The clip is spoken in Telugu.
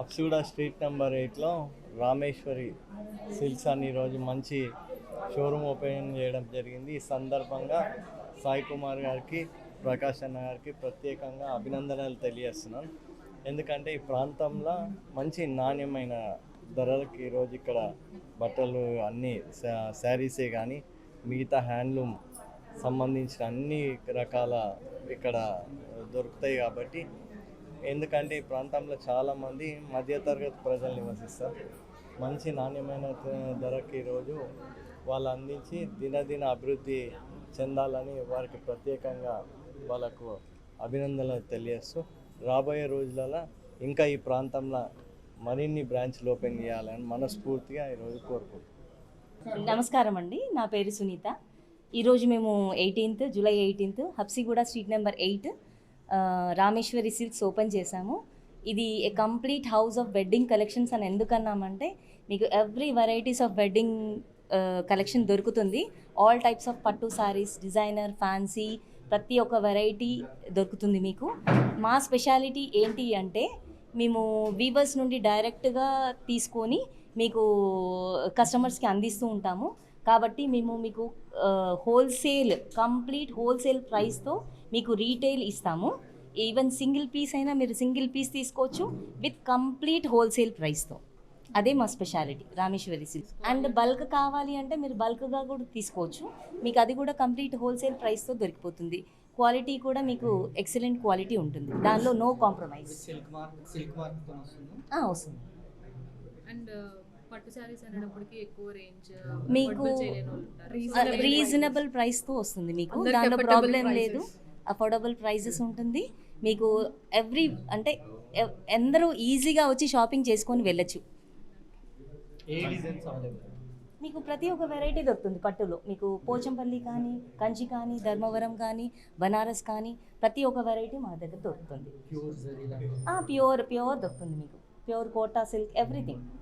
అప్సూడా స్ట్రీట్ నెంబర్ ఎయిట్లో రామేశ్వరి సిల్క్స్ అని ఈరోజు మంచి షోరూమ్ ఓపెన్ చేయడం జరిగింది. ఈ సందర్భంగా సాయి కుమార్ గారికి ప్రకాష్ అన్న గారికి ప్రత్యేకంగా అభినందనలు తెలియజేస్తున్నాను. ఎందుకంటే ఈ ప్రాంతంలో మంచి నాణ్యమైన ధరలకి ఈరోజు ఇక్కడ బట్టలు అన్నీ శారీసే కానీ మిగతా హ్యాండ్లూమ్ సంబంధించిన అన్ని రకాల ఇక్కడ దొరుకుతాయి కాబట్టి ఎందుకంటే ఈ ప్రాంతంలో చాలామంది మధ్యతరగతి ప్రజలు నివసిస్తారు. మంచి నాణ్యమైన ధరకి ఈరోజు వాళ్ళు అందించి దినదిన అభివృద్ధి చెందాలని వారికి ప్రత్యేకంగా వాళ్ళకు అభినందనలు తెలియజేస్తూ రాబోయే రోజులలో ఇంకా ఈ ప్రాంతంలో మరిన్ని బ్రాంచ్లు ఓపెన్ చేయాలని మనస్ఫూర్తిగా ఈరోజు కోరుకుంటున్నాం. నమస్కారం అండి. నా పేరు సునీత. ఈరోజు మేము eighteenth July eighteenth Habsiguda street number eight Rameshwari silks open చేశాము. ఇది a complete house of wedding collections అని ఎందుకన్నామంటే మీకు every varieties of wedding collection దొరుకుతుంది. ఆల్ టైప్స్ ఆఫ్ పట్టు శారీస్ డిజైనర్ ఫ్యాన్సీ ప్రతి ఒక్క వెరైటీ దొరుకుతుంది మీకు. మా స్పెషాలిటీ ఏంటి అంటే మేము వీవర్స్ నుండి డైరెక్ట్గా తీసుకొని మీకు కస్టమర్స్కి అందిస్తూ ఉంటాము. కాబట్టి మేము మీకు హోల్సేల్ కంప్లీట్ హోల్సేల్ ప్రైస్తో మీకు రీటైల్ ఇస్తాము. ఈవెన్ సింగిల్ పీస్ అయినా మీరు సింగిల్ పీస్ తీసుకోవచ్చు విత్ కంప్లీట్ హోల్సేల్ ప్రైస్తో అదే మా speciality Rameshwari silks and bulk కావాలి అంటే మీరు బల్క్గా కూడా తీసుకోవచ్చు. మీకు అది కూడా కంప్లీట్ హోల్సేల్ ప్రైస్తో దొరికిపోతుంది. క్వాలిటీ కూడా మీకు ఎక్సలెంట్ క్వాలిటీ ఉంటుంది. దానిలో no compromise silk mark silk వస్తుంది? వస్తుంది. అండ్ పట్టు శారీస్ అనేటప్పటికి ఎక్కువ రేంజ్ మీకు చేయలేని వాళ్ళు ఉంటారు. రీజనబుల్ ప్రైస్తో వస్తుంది మీకు. affordable problem. లేదు. అఫోర్డబుల్ ప్రైజెస్ ఉంటుంది. మీకు ఎవ్రీ అంటే ఎవ్- అందరూ ఈజీగా వచ్చి షాపింగ్ చేసుకొని వెళ్ళొచ్చు. మీకు ప్రతి ఒక్క వెరైటీ దొరుకుతుంది పట్టులో. మీకు పోచంపల్లి కానీ కంచి కానీ ధర్మవరం కానీ బనారస్ కానీ ప్రతి ఒక్క వెరైటీ మా దగ్గర దొరుకుతుంది. ప్యూర్ ప్యూర్ దొరుకుతుంది మీకు. Pure quota silk everything